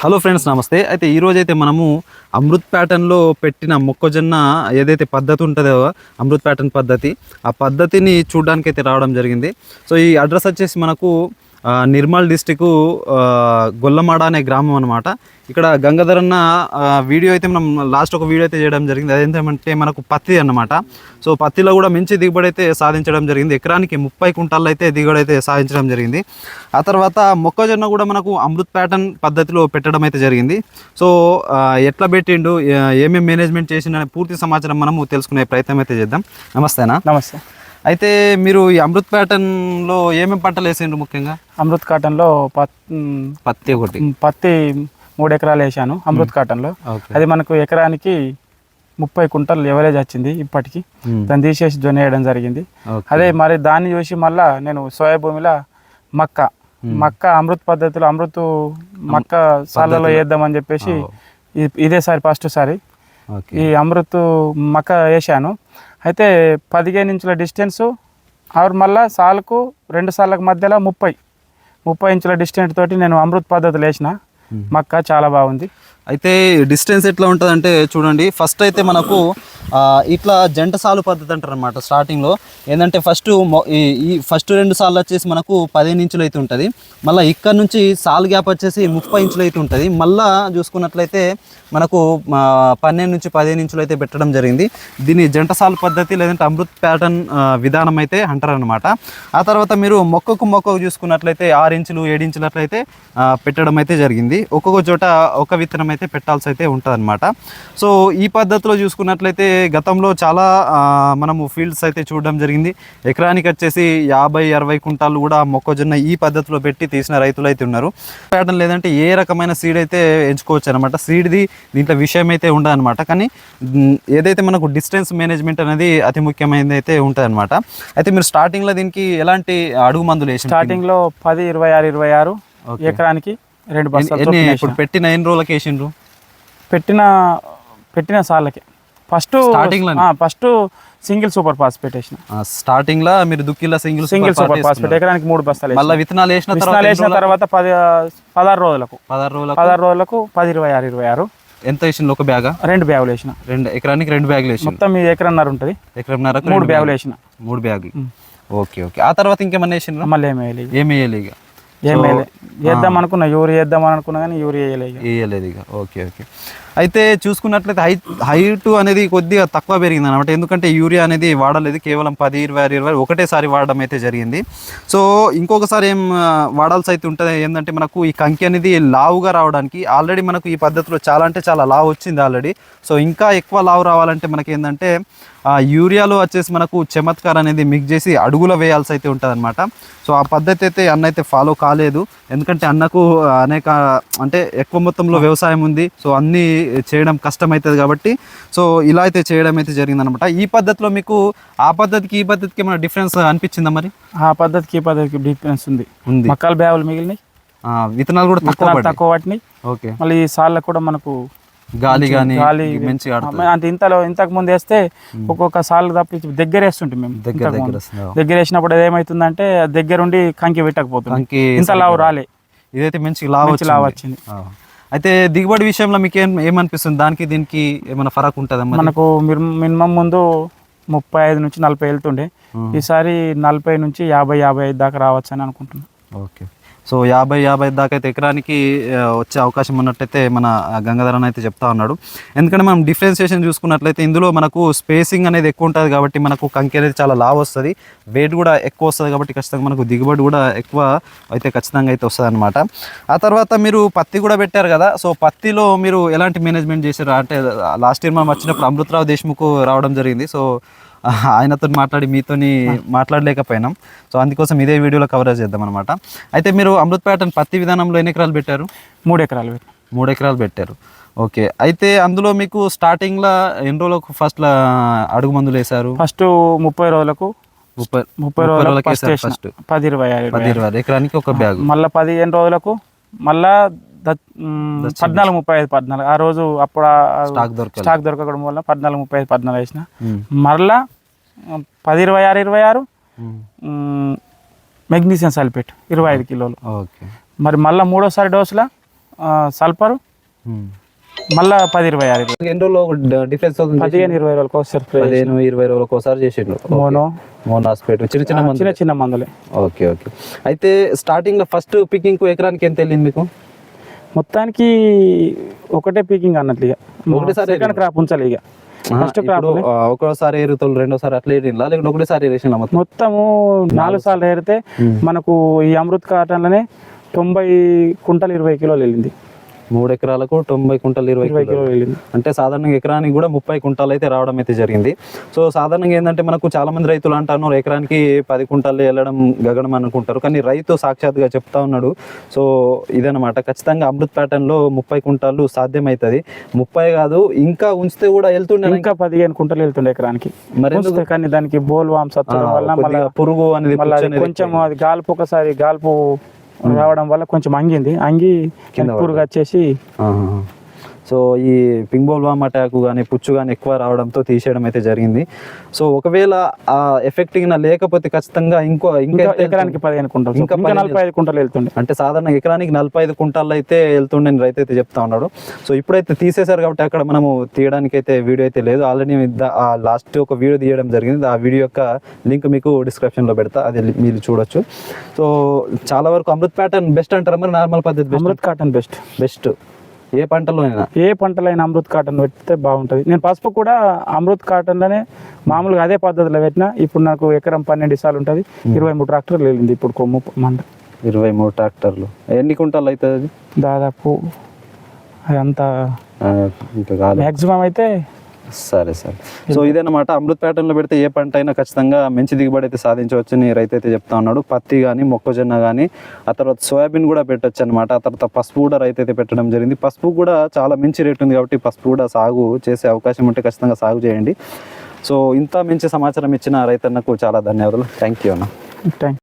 Hello friends నమస్తే. అయితే ఈరోజైతే మనము అమృత్ ప్యాటర్న్లో పెట్టిన మొక్కజొన్న ఏదైతే పద్ధతి ఉంటుందో అమృత్ ప్యాటర్న్ పద్ధతి ఆ పద్ధతిని చూడడానికి అయితే రావడం జరిగింది. సో ఈ అడ్రస్ వచ్చేసి మనకు నిర్మల్ డిస్టిక్ గొల్లమాడ అనే గ్రామం అనమాట ఇక్కడ గంగాధర్ అన్న వీడియో అయితే మనం లాస్ట్ ఒక వీడియో అయితే చేయడం జరిగింది. అదేంటంటే మనకు పత్తి అనమాట సో పత్తిలో కూడా మంచి దిగుబడి అయితే సాధించడం జరిగింది. ఎకరానికి ముప్పై కుంటాల్లో అయితే దిగుబడి అయితే సాధించడం జరిగింది. ఆ తర్వాత మొక్కజొన్న కూడా మనకు అమృత్ ప్యాటర్న్ పద్ధతిలో పెట్టడం అయితే జరిగింది. సో ఎట్లా పెట్టిండు ఏమేమి ఏమేం మేనేజ్మెంట్ చేసిన పూర్తి సమాచారం మనము తెలుసుకునే ప్రయత్నం అయితే చేద్దాం. నమస్తేనా నమస్తే. అయితే మీరు ఈ అమృత్ ప్యాటర్న్లో ఏమేమి పంటలు వేసిండ్రు ముఖ్యంగా? అమృత్ కాటన్లో పత్తి ఒకటి. పత్తి మూడు ఎకరాలు వేసాను అమృత్ కాటన్లో. ఓకే. అది మనకు ఎకరానికి ముప్పై కుంటలు ఎవరేజ్ వచ్చింది ఇప్పటికి. మ్మ్. దాన్ని తీసేసి జొన్న వేయడం జరిగింది. ఓకే. అదే మరి దాన్ని చూసి మళ్ళా నేను సోయా భూమిలో మక్క మక్క అమృత్ పద్ధతిలో అమృత్ మక్క సార్లలో వేద్దామని చెప్పేసి ఇ- ఇదే సారి ఫస్ట్ సారి. ఓకే. ఈ అమృత్ మక్క వేసాను. అయితే పదిహేను ఇంచుల డిస్టెన్సు ఆరు మళ్ళా సాలుకు రెండు సార్లకు మధ్యలో ముప్పై. ముప్పై ఇంచుల డిస్టెన్స్ తోటి నేను అమృత్ పద్ధతులు వేసిన. మక్క చాలా బాగుంది. అయితే డిస్టెన్స్ ఎట్లా ఉంటుంది అంటే చూడండి ఫస్ట్ అయితే మనకు ఇట్లా జంట సాలు పద్ధతి అంటారు అనమాట స్టార్టింగ్లో ఏంటంటే ఫస్ట్ ఈ ఫస్ట్ రెండు సార్లు వచ్చేసి మనకు పదిహేను ఇంచులు అయితే ఉంటుంది. మళ్ళీ ఇక్కడ నుంచి సాల్ గ్యాప్ వచ్చేసి ముప్పై ఇంచులు అయితే ఉంటుంది. మళ్ళీ చూసుకున్నట్లయితే మనకు పన్నెండు నుంచి పదిహేను ఇంచులు అయితే పెట్టడం జరిగింది. దీన్ని జంట సాలు పద్ధతి లేదంటే అమృత్ ప్యాటర్న్ విధానం అయితే అంటారనమాట ఆ తర్వాత మీరు మొక్కకు మొక్కకు చూసుకున్నట్లయితే ఆరు ఇంచులు ఏడు ఇంచులు అట్లయితే పెట్టడం అయితే జరిగింది. ఒక్కొక్క చోట ఒక విత్తనం అయితే పెట్టాల్సి అయితే ఉంటుంది అనమాట సో ఈ పద్ధతిలో చూసుకున్నట్లయితే గతంలో చాలా మనము ఫీల్డ్స్ అయితే చూడడం జరిగింది. ఎకరానికి వచ్చేసి యాభై అరవై కుంటాలు కూడా మొక్కజొన్న ఈ పద్ధతిలో పెట్టి తీసిన రైతులు అయితే ఉన్నారు. ప్యాటర్న్ లేదంటే ఏ రకమైన సీడ్ అయితే ఎంచుకోవచ్చు అనమాట సీడ్ది దీంట్లో విషయం అయితే ఉండదన్నమాట. కానీ ఏదైతే మనకు డిస్టెన్స్ మేనేజ్మెంట్ అనేది అతి ముఖ్యమైనది అయితే ఉంటుంది అనమాట అయితే మీరు స్టార్టింగ్లో దీనికి ఎలాంటి అడుగు మందులు వేసి స్టార్టింగ్లో పది ఇరవై ఆరు ఇరవై ఆరు ఎకరానికి రెండు బస్తాలు ఇప్పుడు పెట్టిన ఎన్ని రోజులకి వేసిండ్రు? పెట్టిన పెట్టిన సార్లకి. ఫస్ట్ Starting లోనే? ఫస్ట్ సింగిల్ సూపర్ ఫాస్ఫేట్ వేసిన స్టార్టింగ్లో మీరు దుక్కిలా సింగిల్ సింగిల్ సూపర్ ఫాస్ఫేట్ ఎకరానికి మూడు బస్తాలు వేసిన. మళ్ళీ విత్తనాలు వేసిన విత్తనాలు వేసిన తర్వాత పది పదహారు రోజులకు. పదహారు రోజులకు? పదహారు రోజులకు పది ఇరవై ఆరు ఇరవై ఆరు. ఎంత వేసిండ్రు ఒక బ్యాగా? రెండు బ్యాగులు వేసిన. రెండు ఎకరానికి రెండు బ్యాగులు వేసిండ్రు. మొత్తం ఈ ఎకరన్నర ఉంటుంది. ఎకరంన్నరకు మూడు బ్యాగులు వేసిన. మూడు బ్యాగులు. Okay okay. ఆ తర్వాత ఇంకేమన్నా వేసిండ్రు? మళ్ళీ ఏమి వేయలేదు. ఏమి వేయలే ఇక. ఏం వేయలేదు వేద్దాం అనుకున్నా యూరి వేద్దాం అనుకున్నా కానీ యూరి వేయలేదు. వేయలేదు ఇక. Okay okay. అయితే చూసుకున్నట్లయితే హైట్ హైట్ అనేది కొద్దిగా తక్కువ పెరిగింది అనమాట ఎందుకంటే యూరియా అనేది వాడలేదు. కేవలం పది ఇరవై ఆరు ఇరవై ఒకటేసారి వాడడం అయితే జరిగింది. సో ఇంకొకసారి ఏం వాడాల్సి అయితే ఉంటుంది ఏంటంటే మనకు ఈ కంకి అనేది లావుగా రావడానికి ఆల్రెడీ మనకు ఈ పద్ధతిలో చాలా అంటే చాలా లావు వచ్చింది ఆల్రెడీ. సో ఇంకా ఎక్కువ లావు రావాలంటే మనకి ఏంటంటే ఆ యూరియాలో వచ్చేసి మనకు చమత్కార్ అనేది మిక్స్ చేసి అడుగులో వేయాల్సి అయితే ఉంటుంది అనమాట సో ఆ పద్ధతి అయితే అన్న అయితే ఫాలో కాలేదు. ఎందుకంటే అన్నకు అనేక అంటే ఎక్కువ మొత్తంలో వ్యవసాయం ఉంది. సో అన్నీ చేయడం కష్టమవుతుంది కాబట్టి సో ఇలా అయితే చేయడం అయితే జరిగిందనమాట ఈ పద్ధతిలో మీకు ఆ పద్ధతికి ఈ పద్ధతికి ఏమైనా డిఫరెన్స్ అనిపించిందా మరి? ఆ పద్ధతికి ఈ పద్ధతికి డిఫరెన్స్ ఉంది. ఉంది. మక్కల బ్యాగులు మిగిలినాయి. విత్తనాలు కూడా తక్కువ. తక్కువ పట్టినాయి. ఓకే. మళ్ళీ ఈ సార్లకు కూడా మనకు గాలి కానీ గాలి ఆడుతుంది అంత ఇంతలో ఇంతకు ముందు వేస్తే ఒక్కొక్క సార్లు తప్పించి దగ్గర వేస్తుంటాం మేము దగ్గర దగ్గర వేసినప్పుడు ఏమవుతుందంటే దగ్గరుండి కంకి పెట్టకపోతుంది. కంకి ఇంత లావు రాలే. ఇదైతే మంచి మంచి లావు వచ్చింది. అయితే దిగుబడి విషయంలో మీకు ఏం ఏమనిపిస్తుంది? దానికి దీనికి ఏమైనా ఫరక్ ఉంటుందా మనకు మినిమం ముందు ముప్పై ఐదు నుంచి నలభై వెళ్తుండే ఈసారి నలభై నుంచి యాభై యాభై ఐదు దాకా రావచ్చు అని అనుకుంటున్నాను ఓకే. సో యాభై యాభై దాకా అయితే ఎకరానికి వచ్చే అవకాశం ఉన్నట్టయితే మన గంగాధరన్ అయితే చెప్తా ఉన్నాడు. ఎందుకంటే మనం డిఫరెన్సియేషన్ చూసుకున్నట్లయితే ఇందులో మనకు స్పేసింగ్ అనేది ఎక్కువ ఉంటుంది కాబట్టి మనకు కంకి అనేది చాలా లావ్ వస్తుంది. వెయిట్ కూడా ఎక్కువ వస్తుంది కాబట్టి ఖచ్చితంగా మనకు దిగుబడి కూడా ఎక్కువ అయితే ఖచ్చితంగా అయితే వస్తుంది అనమాట ఆ తర్వాత మీరు పత్తి కూడా పెట్టారు కదా సో పత్తిలో మీరు ఎలాంటి మేనేజ్మెంట్ చేశారు? అంటే లాస్ట్ ఇయర్ మనం వచ్చినప్పుడు అమృతరావు దేశ్ముఖ్ రావడం జరిగింది. సో ఆయనతో మాట్లాడి మీతోని మాట్లాడలేకపోయినాం. సో అందుకోసం ఇదే వీడియోలో కవరేజ్ చేద్దాం అనమాట అయితే మీరు అమృత్ ప్యాటర్న్ పత్తి విధానంలో ఎన్ని ఎకరాలు పెట్టారు? మూడు ఎకరాలు మూడు ఎకరాలు పెట్టారు. ఓకే. అయితే అందులో మీకు స్టార్టింగ్లో ఎన్ని రోజులకు ఫస్ట్ అడుగు మందులు వేశారు? ఫస్ట్ ముప్పై రోజులకు ముప్పై ముప్పై రోజులకు ఫస్ట్ పది ఇరవై పది ఇరవై ఎకరానికి ఒక బ్యాగ్. మళ్ళీ పదిహేను రోజులకు మళ్ళా పద్నాలుగు ముప్పై ఐదు పద్నాలుగు. ఆ రోజు అప్పుడు స్టాక్ దొరకాలి స్టాక్ దొరకడం వల్ల పద్నాలుగు ముప్పై ఐదు పద్నాలుగు వేసిన. మరలా పది ఇరవై ఆరు ఇరవై ఆరు. మెగ్నీషియం సల్ఫేట్ ఇరవై ఐదు కిలోలు. ఓకే. మరి మళ్ళీ మూడోసారి డోసుల? సల్ఫరు? మళ్ళా పది ఇరవై ఆరు. ఎన్ని రోజులు డిఫరెన్స్ పదిహేను ఇరవై రోజులకు ఒకసారి పదిహేను ఇరవై రోజులకు ఒకసారి చేసిండు. మోనో. మోనాస్పేట్ చిన్న చిన్న మంది చిన్న చిన్న మందులే. Okay okay. అయితే స్టార్టింగ్లో ఫస్ట్ పికింగ్ ఎకరానికి ఎంత వెళ్ళింది మీకు? మొత్తానికి ఒకటే పీకింగ్ అన్నట్లు ఇక. ఒకటేసారి క్రాప్ ఉంచాలి ఇక. ఇప్పుడు ఆ, ఒక్కోసారి ఏరుతారు రెండోసారి అట్లా ఏరిలా లేకుంటే ఒకటేసారి ఏరేసిన మొత్తం? మొత్తము నాలుగు సార్లు ఏరితే మనకు ఈ అమృత్ కాటన్లోనే తొంభై కుంటలు ఇరవై కిలోలు వెళ్ళింది. మూడు ఎకరాలకు తొంభై కుంటలు ఇరవై కిలోలు. అంటే సాధారణంగా ఎకరానికి కూడా ముప్పై కుంటాలు అయితే రావడం అయితే జరిగింది. సో సాధారణంగా ఏంటంటే మనకు చాలా మంది రైతులు అంటారు ఎకరానికి పది కుంటాలు వెళ్ళడం గగనం అనుకుంటారు. కానీ రైతు సాక్షాత్గా చెప్తా ఉన్నాడు. సో ఇదనమాట ఖచ్చితంగా అమృత్ ప్యాటర్న్లో ముప్పై కుంటాలు సాధ్యమవుతుంది ముప్పై కాదు ఇంకా ఉంచితే కూడా వెళ్తుండే ఇంకా పదిహేను కుంటలు వెళ్తుండే ఎకరానికి. మరి కానీ దానికి బోల్ వామ్స్ వల్ల పురుగు అనేది కొంచెం అది గాల్పు ఒకసారి గాల్పు రావడం వల్ల కొంచెం అంగింది అంగి పురుగు వచ్చేసి. సో ఈ పింగోల్ వామ్ అటాక్ కానీ పుచ్చు కానీ ఎక్కువ రావడంతో తీసేయడం అయితే జరిగింది. సో ఒకవేళ ఆ ఎఫెక్టింగ్ లేకపోతే ఖచ్చితంగా ఇంకో ఇంకా ఎకరానికి పదిహేను కుంటలు ఇంకా నలభై ఐదు కుంటలు వెళ్తుండే. అంటే సాధారణ ఎకరానికి నలభై ఐదు కుంటాల్లో అయితే వెళ్తుండే అని రైతు అయితే చెప్తా ఉన్నాడు. సో ఇప్పుడైతే తీసేశారు కాబట్టి అక్కడ మనము తీయడానికి అయితే వీడియో అయితే లేదు. ఆల్రెడీ ఆ లాస్ట్ ఒక వీడియో తీయడం జరిగింది. ఆ వీడియో యొక్క లింక్ మీకు డిస్క్రిప్షన్లో పెడతా. అది మీరు చూడొచ్చు. సో చాలా వరకు అమృత్ ప్యాటర్న్ బెస్ట్ అంటారా మరి? నార్మల్ పద్ధతి అమృత్ కాటన్ బెస్ట్ బెస్ట్ ఏ పంటలోనైనా. ఏ పంటలైనా అమృత్ కాటన్ పెడితే బాగుంటుంది. నేను పసుపు కూడా అమృత్ కాటన్లోనే మామూలుగా అదే పద్ధతిలో పెట్టినా ఇప్పుడు నాకు ఎకరం పన్నెండు సార్లు ఉంటుంది. ఇరవై మూడు ట్రాక్టర్లు వెళ్ళింది ఇప్పుడు కొమ్ము మంద. ఇరవై మూడు ట్రాక్టర్లు. ఎన్ని కుంటాలు అవుతుంది అది? దాదాపు అదంతా మ్యాక్సిమం అయితే సరే సరే. సో ఇదేనమాట అమృత్ ప్యాటర్న్లో పెడితే ఏ పంట అయినా ఖచ్చితంగా మంచి దిగుబడి అయితే సాధించవచ్చని రైతు అయితే చెప్తా ఉన్నాడు. పత్తి కానీ మొక్కజొన్న కానీ ఆ తర్వాత సోయాబీన్ కూడా పెట్టొచ్చు అనమాట ఆ తర్వాత పసుపు కూడా రైతు అయితే పెట్టడం జరిగింది. పసుపు కూడా చాలా మంచి రేట్ ఉంది కాబట్టి పసుపు కూడా సాగు చేసే అవకాశం ఉంటే ఖచ్చితంగా సాగు చేయండి. సో ఇంత మంచి సమాచారం ఇచ్చిన రైతన్నకు చాలా ధన్యవాదాలు. థ్యాంక్ యూ అన్న. థ్యాంక్